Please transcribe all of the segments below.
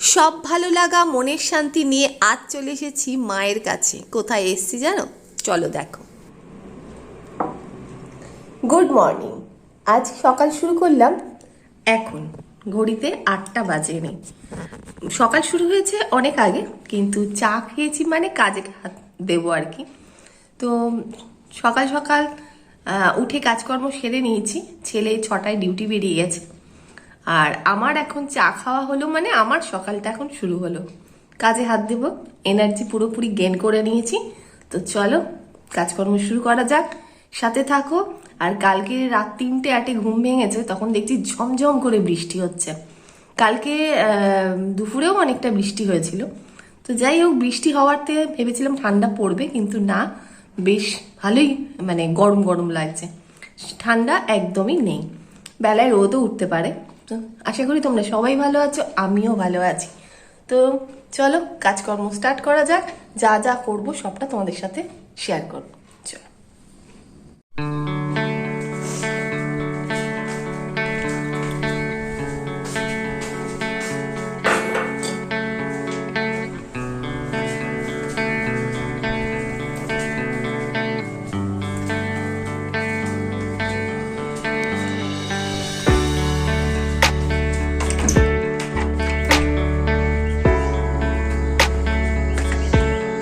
সব ভালো লাগা, মনের শান্তি নিয়ে আজ চলে এসেছি মায়ের কাছে। কোথায় এসছি জানো? চলো দেখো। গুড মর্নিং আজ সকাল শুরু করলাম এখন। ঘড়িতে আটটা বাজে নেই সকাল শুরু হয়েছে অনেক আগে, কিন্তু চা খেয়েছি মানে কাজে হাত দেবো আর কি। তো সকাল সকাল উঠে কাজকর্ম সেরে নিয়েছি। ছেলে ছটায় ডিউটি বেরিয়ে গেছে। আর আমার এখন চা খাওয়া হলো মানে আমার সকালটা এখন শুরু হলো। কাজে হাত দেব এনার্জি পুরোপুরি গেন করে নিয়েছি। তো চলো, কাজকর্ম শুরু করা যাক। সাথে থাকো, আর কালকে রাত তিনটে আটে ঘুম ভেঙেছে, তখন দেখছি ঝমঝম করে বৃষ্টি হচ্ছে। কালকে দুপুরেও অনেকটা বৃষ্টি হয়েছিল। তো যাই হোক, বৃষ্টি হওয়াতে ভেবেছিলাম ঠান্ডা পড়বে, কিন্তু না, বেশ ভালোই মানে গরম গরম লাগছে। ঠান্ডা একদমই নেই। বেলায় রোদও উঠতে পারে। তো আশা করি তোমরা সবাই ভালো আছো, আমিও ভালো আছি। তো চলো কাজকর্ম স্টার্ট করা যাক, যা যা করব সবটা তোমাদের সাথে শেয়ার করব।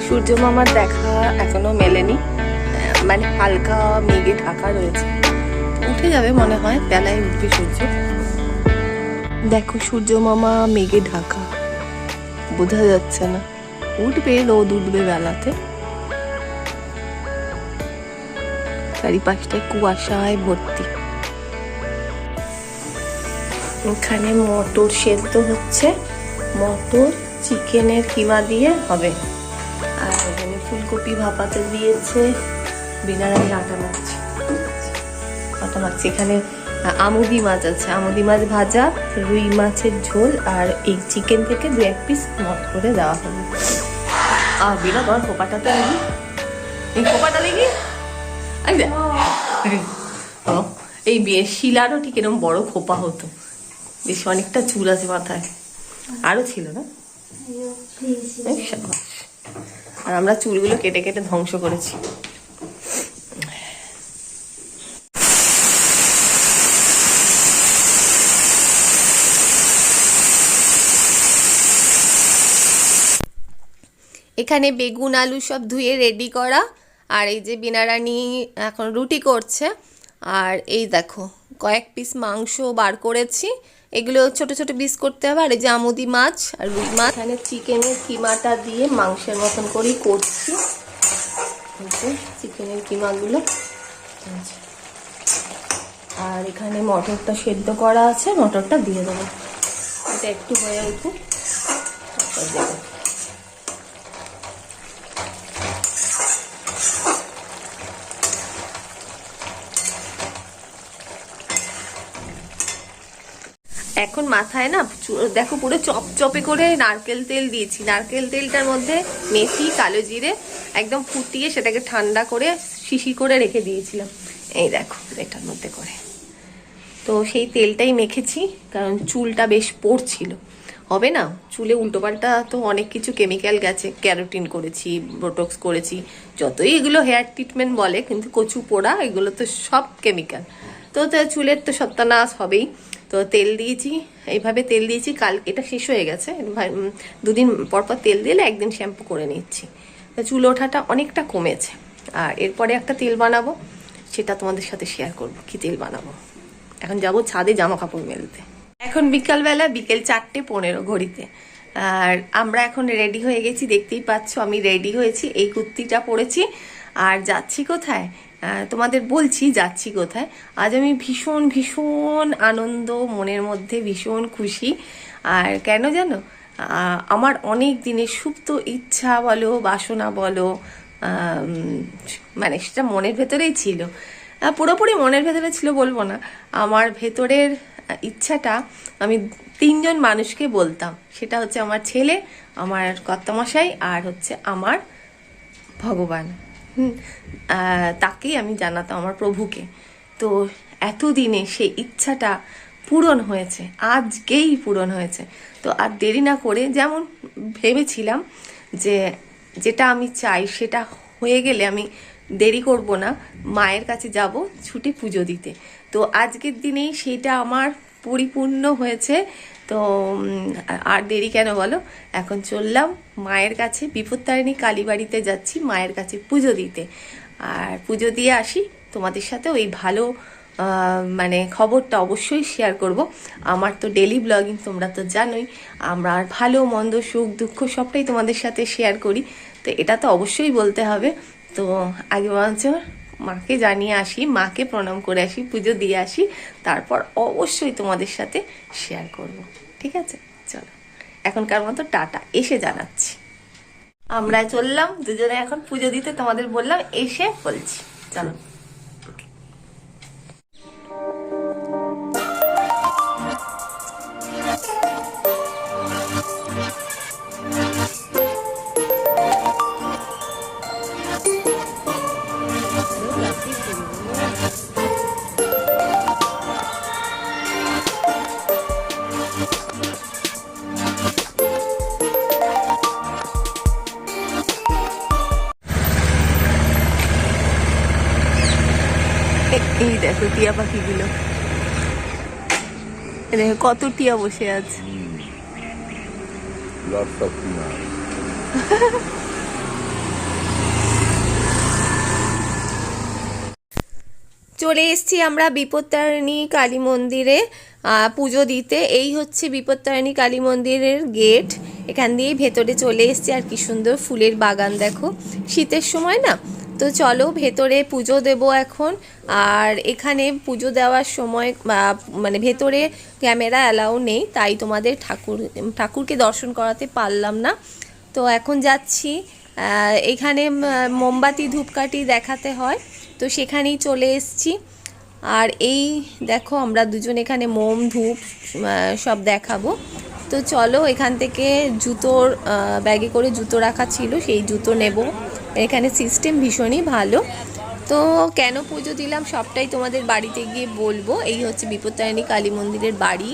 সূর্য মামার দেখা এখনও মেলেনি। মানে হালকা মেঘে ঢাকা রয়েছে। উঠে যাবে মনে হয়, বেলায় উঠবে সূর্য। দেখো সূর্য মামা মেঘে ঢাকা। বোঝা যাচ্ছে না। উঠবে রোদ উঠবে বেলাতে। চারিপাশটায় কুয়াশায় ভর্তি। এখানে মটর সেদ্ধ হচ্ছে। মটর চিকেনের কিমা দিয়ে হবে। ফুলকপি ভাপাতে দিয়েছে। বিনারানি আটা মাখছে। আটা মাখছে। এখানে আমুদি মাছ আছে। আমুদি মাছ ভাজা রুই মাছের ঝোল আর এই চিকেন থেকে দু এক পিস মত করে দেওয়া হবে আর বিনা তোমার খোপাটাতে লাগি এই খোপাটা দেখ। ও, এই বিয়ে শিলারও ঠিক এরকম বড় খোপা হতো। বেশ অনেকটা চুল আছে মাথায়। আরও ছিল না? সাবাস। আর আমরা চুলগুলো কেটে কেটে ধ্বংস করেছি। এখানে বেগুন, আলু সব ধুয়ে রেডি করা। আর এই যে বিনারানি এখন রুটি করছে। আর এই দেখো, কয়েক পিস মাংস বার করেছি। এগুলো ছোট ছোট পিস করতে হবে, আর এই যে আমুদি মাছ আর রুই মাছ। এখানে চিকেনের কিমাটা দিয়ে মাংসের মতন করেই করছি। চিকেনের কিমাগুলো। আর এখানে মটরটা সেদ্ধ করা আছে, মটরটা দিয়ে দেবো। এটা একটু হয়ে উঠুক। এখন মাথায় না দেখো পুরো চপচপে করে নারকেল তেল দিয়েছি। নারকেল তেলটার মধ্যে মেথি, কালো জিরে একদম ফুটিয়ে সেটাকে ঠান্ডা করে শিশি করে রেখে দিয়েছিলাম। এই দেখো এটার মধ্যে করে। তো সেই তেলটাই মেখেছি, কারণ চুলটা বেশ পড়ছিল। হবে না? চুলে উল্টোপাল্টা তো অনেক কিছু কেমিক্যাল গেছে, ক্যারোটিন করেছি, বোটক্স করেছি, যতই এগুলো হেয়ার ট্রিটমেন্ট বলে, কিন্তু কচু পোড়া এগুলো তো সব কেমিক্যাল। তো চুলের তো সত্যানাশ হবেই। তো তেল দিয়েছি, এইভাবে তেল দিয়েছি, কাল এটা শেষ হয়ে গেছে। দুদিন পর পর তেল দিলে একদিন শ্যাম্পু করে নিচ্ছি। তো চুল ওঠাটা অনেকটা কমেছে। আর এরপরে একটা তেল বানাবো, সেটা তোমাদের সাথে শেয়ার করব, কি তেল বানাবো। এখন যাব ছাদে জামা কাপড় মেলতে। এখন বিকালবেলা বিকেল চারটে পনেরো ঘড়িতে। আর আমরা এখন রেডি হয়ে গেছি, দেখতেই পাচ্ছ আমি রেডি হয়েছি, এই কুর্তিটা পরেছি। আর যাচ্ছি কোথায়? তোমাদের বলছি, যাচ্ছি কোথায়। আজ আমি ভীষণ ভীষণ আনন্দ, মনের মধ্যে ভীষণ খুশি। আর কেন জানো আমার অনেক দিনের সুপ্ত ইচ্ছা বলো, বাসনা বলো মানে সেটা মনের ভেতরেই ছিল। পুরোপুরি মনের ভেতরে ছিল বলব না। আমার ভেতরের ইচ্ছাটা আমি তিনজন মানুষকে বলতাম। সেটা হচ্ছে আমার ছেলে, আমার কর্তামশাই আর হচ্ছে আমার ভগবান। তাকেই আমি জানাতাম, আমার প্রভুকে। তো এতদিনে সেই ইচ্ছাটা পূরণ হয়েছে, আজকেই পূরণ হয়েছে। তো আর দেরি না করে যেমন ভেবেছিলাম যে যেটা আমি চাই সেটা হয়ে গেলে আমি দেরি করব না, মায়ের কাছে যাব ছুটি পুজো দিতে। তো আজকের দিনেই সেটা আমার পরিপূর্ণ হয়েছে তো আর দেরি কেন বলো? এখন চললাম মায়ের কাছে, বিপত্তারিণী কালীবাড়িতে যাচ্ছি মায়ের কাছে পুজো দিতে। আর পুজো দিয়ে আসি তোমাদের সাথে ওই ভালো মানে খবরটা অবশ্যই শেয়ার করব। আমার তো ডেলি ব্লগিং তোমরা তো জানোই, আমরা আর ভালো, মন্দ, সুখ, দুঃখ সবটাই তোমাদের সাথে শেয়ার করি। তো এটা তো অবশ্যই বলতে হবে। তো আগে বলছ মাকে জানিয়ে আসি, মাকে প্রণাম করে আসি, পুজো দিয়ে আসি, তারপর অবশ্যই তোমাদের সাথে শেয়ার করব। ঠিক আছে? চলো। এখনকার মতো টাটা। এসে জানাচ্ছি। আমরা চললাম, দুজনে এখন পুজো দিতে তোমাদের বললাম, এসে বলছি। চলো। দেখো টিয়া পাখিগুলো। দেখো কত টিয়া বসে আছে। Lots চলে এসেছি আমরা বিপত্তারিণী কালী মন্দিরে পুজো দিতে। এই হচ্ছে বিপত্তারিণী কালী মন্দিরের গেট। এখান দিয়ে ভেতরে চলে এসেছি। আর কি সুন্দর ফুলের বাগান দেখো। শীতের সময় না তো চলো ভেতরে পুজো দেব এখন। আর এখানে পুজো দেওয়ার সময় মানে ভেতরে ক্যামেরা অ্যালাউ নেই, তাই তোমাদের ঠাকুর, ঠাকুরকে দর্শন করাতে পারলাম না। তো এখন যাচ্ছি এখানে মোমবাতি, ধূপকাঠি দেখাতে হয়। তো সেখানেই চলে এসেছি। আর এই দেখো, আমরা দুজন এখানে মোম, ধূপ সব দেখাবো। তো চলো, এখান থেকে জুতোর ব্যাগে করে জুতো রাখা ছিল, সেই জুতো নেব। এখানে সিস্টেম ভীষণই ভালো। তো কেন পুজো দিলাম সবটাই তোমাদের বাড়িতে গিয়ে বলব। এই হচ্ছে বিপত্তারিণী কালী মন্দিরের বাড়ি।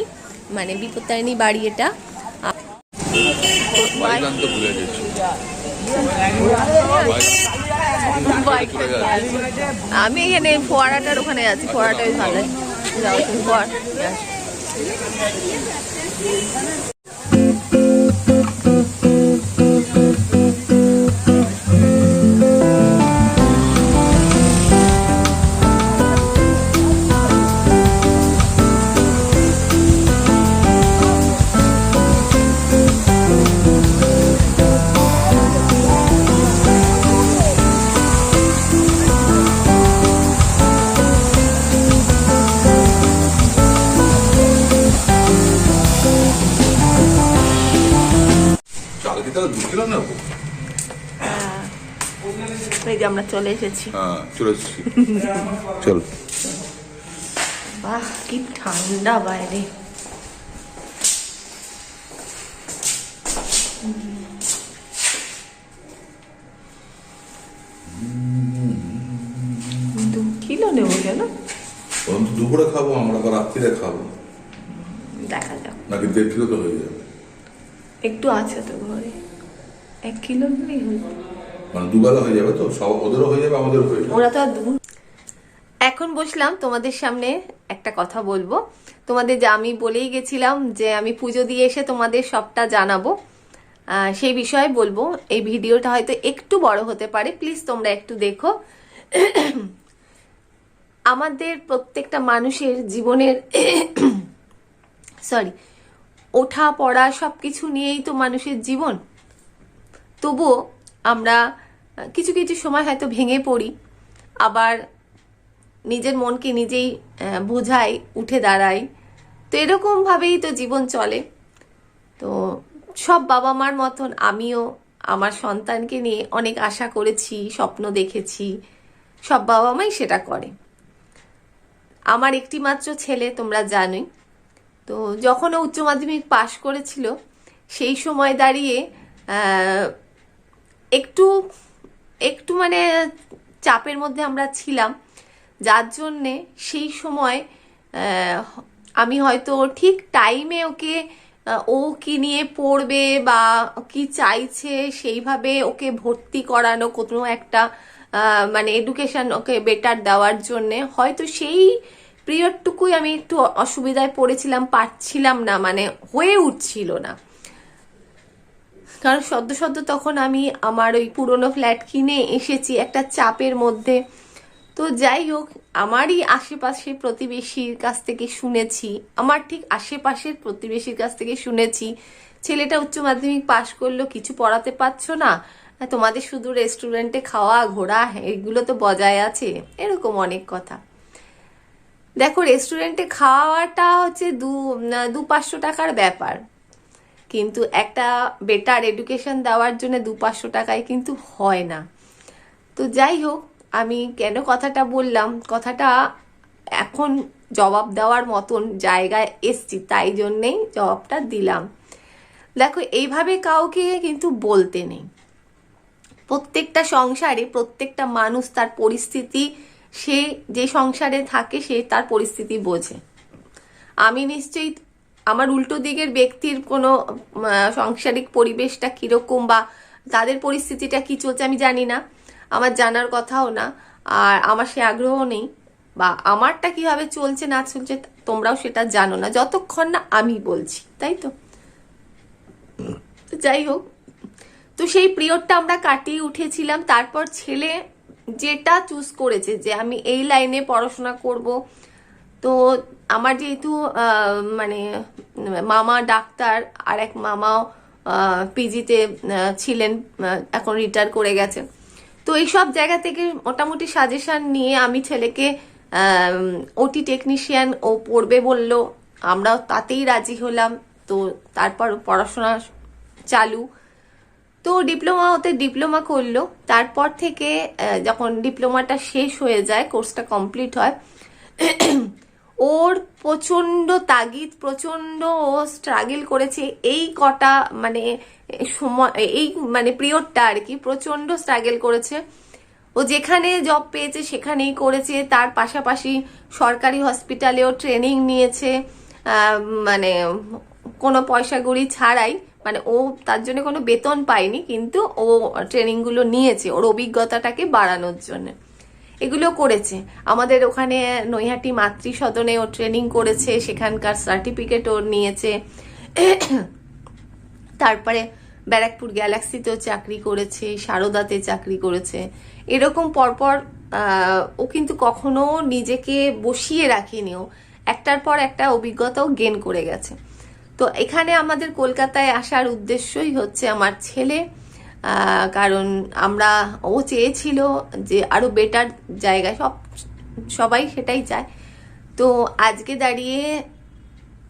মানে বিপত্তারিণী বাড়ি এটা। আমি এখানে ফোয়ারাটার ওখানে আছি, ফোয়ারাটাই ভালো। এই যে আমরা চলে এসেছি। হ্যাঁ চলে এসেছি। চল। বাহ কি ঠান্ডা বাইরে। দু কিলো নেব কেন? দুপুরে খাব আমরা আবার রাত্রিরে খাব। দেখা যাক। নাকি দেড় কিলো তো হয়ে যাবে। একটু আছে তো ঘরে। এক কিলো হলো মানে দুবেলা হয়ে যাবে তো সব ওদেরও হয়ে যাবে আমাদেরও হয়ে যাবে। ওরা তো আর এখন বসলাম তোমাদের সামনে একটা কথা বলব। তোমাদের যে আমি বলেই গেছিলাম যে আমি পুজো দিয়ে এসে তোমাদের সবটা জানাব। সেই বিষয়ে বলব এই ভিডিওটা হয়তো একটু বড় হতে পারে। প্লিজ তোমরা একটু দেখো। আমাদের প্রত্যেকটা মানুষের জীবনের সরি ওঠা পড়া সব কিছু নিয়েই তো মানুষের জীবন। তবুও আমরা কিছু কিছু সময় হয়তো ভেঙে পড়ি, আবার নিজের মনকে নিজেই বোঝাই, উঠে দাঁড়াই। তো এরকমভাবেই তো জীবন চলে। তো সব বাবা মার মতন আমিও আমার সন্তানকে নিয়ে অনেক আশা করেছি, স্বপ্ন দেখেছি, সব বাবা মাই সেটা করে। আমার একটি মাত্র ছেলে, তোমরা জানোই। তো যখন ও উচ্চ মাধ্যমিক পাশ করেছিল, সেই সময় দাঁড়িয়ে একটু একটু মানে চাপের মধ্যে আমরা ছিলাম। যার জন্যে সেই সময় আমি হয়তো ঠিক টাইমে ওকে ও কি নিয়ে পড়বে বা কি চাইছে সেইভাবে ওকে ভর্তি করানো, কোনো একটা মানে এডুকেশন ওকে বেটার দেওয়ার জন্যে, হয়তো সেই পিরিয়ডটুকুই আমি একটু অসুবিধায় পড়েছিলাম, পারছিলাম না মানে হয়ে উঠছিল না। কারণ সদ্য সদ্য তখন আমি আমার ওই পুরনো ফ্ল্যাট কিনে এসেছি একটা চাপের মধ্যে। তো যাই হোক, আমারই আশেপাশে প্রতিবেশীর কাছ থেকে শুনেছি, আমার ঠিক আশেপাশের প্রতিবেশীর কাছ থেকে শুনেছি, ছেলেটা উচ্চ মাধ্যমিক পাশ করল, কিছু পড়াতে পারছ না? তোমাদের শুধু রেস্টুরেন্টে খাওয়া, ঘোরা, এগুলো তো বজায় আছে, এরকম অনেক কথা। দেখো রেস্টুরেন্টে খাওয়াটা হচ্ছে দু দু পাঁচশো টাকার ব্যাপার। কিন্তু একটা বেটার এডুকেশন দেওয়ার জন্য দু পাঁচশো টাকায় কিন্তু হয় না। তো যাই হোক, আমি কেন কথাটা বললাম? কথাটা এখন জবাব দেওয়ার মতন জায়গায় এসছি, তাই জন্যেই জবাবটা দিলাম। দেখো, এইভাবে কাউকে কিন্তু বলতে নেই। প্রত্যেকটা সংসারে প্রত্যেকটা মানুষ তার পরিস্থিতি, সে যে সংসারে থাকে সে তার পরিস্থিতি বোঝে। আমি নিশ্চয়ই আমার উল্টো দিকের ব্যক্তির কোনো সাংসারিক পরিবেশটা কীরকম বা তাদের পরিস্থিতিটা কি চলছে আমি জানি না। আমার জানার কথাও না, আর আমার সে আগ্রহ নেই বা আমারটা কীভাবে চলছে না চলছে তোমরাও সেটা জানো না, যতক্ষণ না আমি বলছি, তাই তো? যাই হোক, তো সেই পিরিয়ডটা আমরা কাটিয়ে উঠেছিলাম। তারপর ছেলে যেটা চুজ করেছে যে আমি এই লাইনে পড়াশোনা করব, তো আমার যেহেতু মানে মামা ডাক্তার, আর এক মামাও পিজিতে ছিলেন এখন রিটায়ার করে গেছে। তো এই সব জায়গা থেকে মোটামুটি সাজেশন নিয়ে আমি ছেলেকে ওটি টেকনিশিয়ান ও পড়বে বলল। আমরাও তাতেই রাজি হলাম। তো তারপর পড়াশোনা চালু। তো ডিপ্লোমা হতে ডিপ্লোমা করল। তারপর থেকে যখন ডিপ্লোমাটা শেষ হয়ে যায়, কোর্সটা কমপ্লিট হয় ওর প্রচণ্ড তাগিদ প্রচণ্ড ও স্ট্রাগল করেছে এই কটা মানে সময়, এই মানে পিরিয়ডটা আর কি প্রচণ্ড স্ট্রাগল করেছে। ও যেখানে জব পেয়েছে সেখানেই করেছে, তার পাশাপাশি সরকারি হসপিটালেও ট্রেনিং নিয়েছে মানে কোনো পয়সা গুড়ি ছাড়াই মানে ও তার জন্য কোনো বেতন পায়নি, কিন্তু ও ট্রেনিংগুলো নিয়েছে, ওর অভিজ্ঞতাটাকে বাড়ানোর জন্য। এগুলো করেছে। আমাদের ওখানে নৈহাটি মাতৃ সদনে ও ট্রেনিং করেছে, সেখানকার সার্টিফিকেট ওর নিয়েছে। তারপরে ব্যারাকপুর গ্যালাক্সিতেও চাকরি করেছে, সারদাতে চাকরি করেছে। এরকম পরপর ও কিন্তু কখনো নিজেকে বসিয়ে রাখেনি ও। একটার পর একটা অভিজ্ঞতাও গেন করে গেছে। তো এখানে আমাদের কলকাতায় আসার উদ্দেশ্যই হচ্ছে আমার ছেলে। কারণ আমরা, ও চেয়েছিল যে আরও বেটার জায়গায় সব, সবাই সেটাই চায়। তো আজকে দাঁড়িয়ে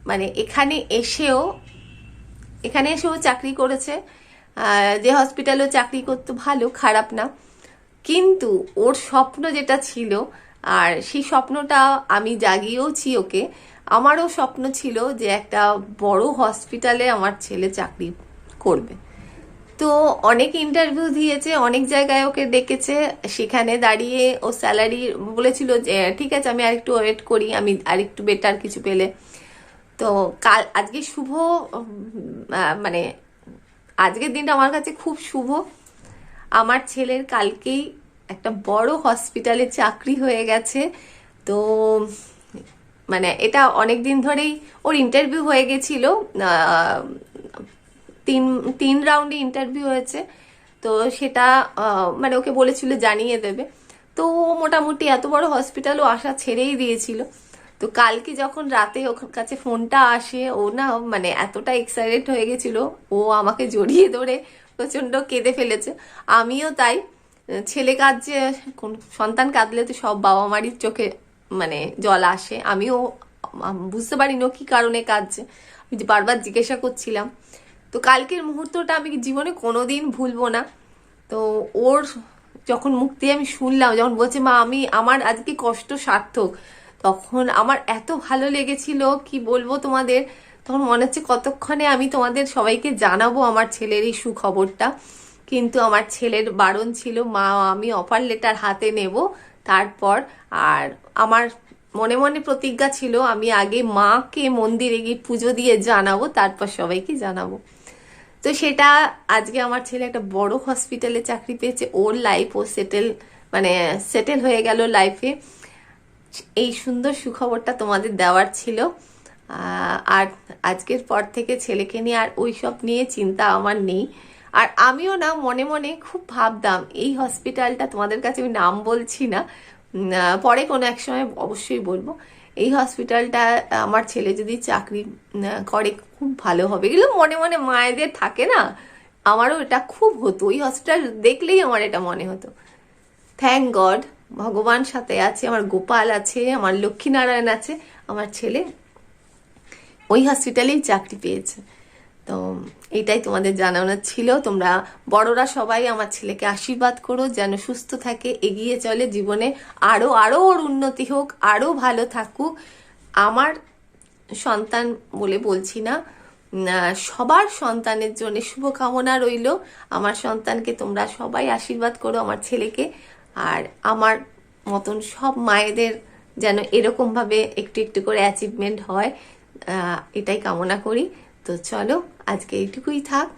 মানে এখানে এসেও এখানে এসেও চাকরি করেছে। যে হসপিটালেও চাকরি করতো ভালো, খারাপ না। কিন্তু ওর স্বপ্ন যেটা ছিল, আর সেই স্বপ্নটা আমি জাগিয়েওছি ওকে, আমারও স্বপ্ন ছিল যে একটা বড় হসপিটালে আমার ছেলে চাকরি করবে। তো অনেক ইন্টারভিউ দিয়েছে, অনেক জায়গায় ওকে ডেকেছে। সেখানে দাঁড়িয়ে ও স্যালারি বলেছিল যে, ঠিক আছে, আমি আরেকটু ওয়েট করি, আমি আরেকটু বেটার কিছু পেলে। তো কাল, আজকে শুভ মানে আজকের দিনটা আমার কাছে খুব শুভ। আমার ছেলের কালকেই একটা বড় হসপিটালে চাকরি হয়ে গেছে। তো মানে এটা অনেক দিন ধরেই ওর ইন্টারভিউ হয়ে গেছিল। তিন তিন রাউন্ডে ইন্টারভিউ হয়েছে। তো সেটা মানে ওকে বলেছিল জানিয়ে দেবে। তো ও মোটামুটি এত বড় হসপিটালও আসা ছেড়েই দিয়েছিল। তো কালকে যখন রাতে ওর কাছে ফোনটা আসে, ও না মানে এতটা এক্সাইটেড হয়ে গেছিল, ও আমাকে জড়িয়ে ধরে প্রচণ্ড কেঁদে ফেলেছে। আমিও তাই, ছেলে কাঁদছে, কোন সন্তান কাঁদলে তো সব বাবা মারই চোখে মানে জল আসে। আমিও বুঝতে পারিনি ও কি কারণে কাঁদছে। আমি বারবার জিজ্ঞাসা করছিলাম তো কালকের মুহূর্তটা আমি জীবনে কোনোদিন ভুলবো না। তো ওর যখন মুক্তি আমি শুনলাম, যখন বলছে, মা, আমি, আমার আজকে কষ্ট সার্থক। তখন আমার এত ভালো লেগেছিল, কি বলব তোমাদের? তখন মনে হচ্ছে কতক্ষণে আমি তোমাদের সবাইকে জানাব আমার ছেলের এই সুখবরটা। কিন্তু আমার ছেলের বারণ ছিল, মা, আমি অফার লেটার হাতে নেব। তারপর আর আমার মনে মনে প্রতিজ্ঞা ছিল, আমি আগে মাকে মন্দিরে গিয়ে পুজো দিয়ে জানাব, তারপর সবাইকে জানাব। তো সেটা আজকে আমার ছেলে একটা বড় হসপিটালে চাকরি পেয়েছে, ওর লাইফ ও সেটেল মানে সেটেল হয়ে গেল লাইফে এই সুন্দর সুখবরটা তোমাদের দেওয়ার ছিল। আর আজকের পর থেকে ছেলেকে নিয়ে আর ওই সব নিয়ে চিন্তা আমার নেই। আর আমিও না, মনে মনে খুব ভাবতাম, এই হসপিটালটা তোমাদের কাছে আমি নাম বলছি না। পরে কোনো এক সময় অবশ্যই বলব। এই হসপিটালটা আমার ছেলে যদি চাকরি করে খুব ভালো হবে। এগুলো মনে মনে মায়েদের থাকে না? আমারও এটা খুব হতো। ওই হসপিটাল দেখলেই আমার এটা মনে হতো। থ্যাংক গড ভগবান সাথে আছে, আমার গোপাল আছে, আমার লক্ষ্মীনারায়ণ আছে, আমার ছেলে ওই হসপিটালেই চাকরি পেয়েছে। তো এটাই তোমাদের জানানোর ছিল। তোমরা বড়রা সবাই আমার ছেলেকে আশীর্বাদ করো, যেন সুস্থ থাকে, এগিয়ে চলে জীবনে। আরও আরও ওর উন্নতি হোক, আরও ভালো থাকুক। আমার সন্তান বলে বলছি না সবার সন্তানের জন্য শুভকামনা রইল। আমার সন্তানকে তোমরা সবাই আশীর্বাদ করো, আমার ছেলেকে। আর আমার মতন সব মায়েদের যেন এরকমভাবে একটু একটু করে অ্যাচিভমেন্ট হয় এটাই কামনা করি। তো চলো আজকে এইটুকুই থাক।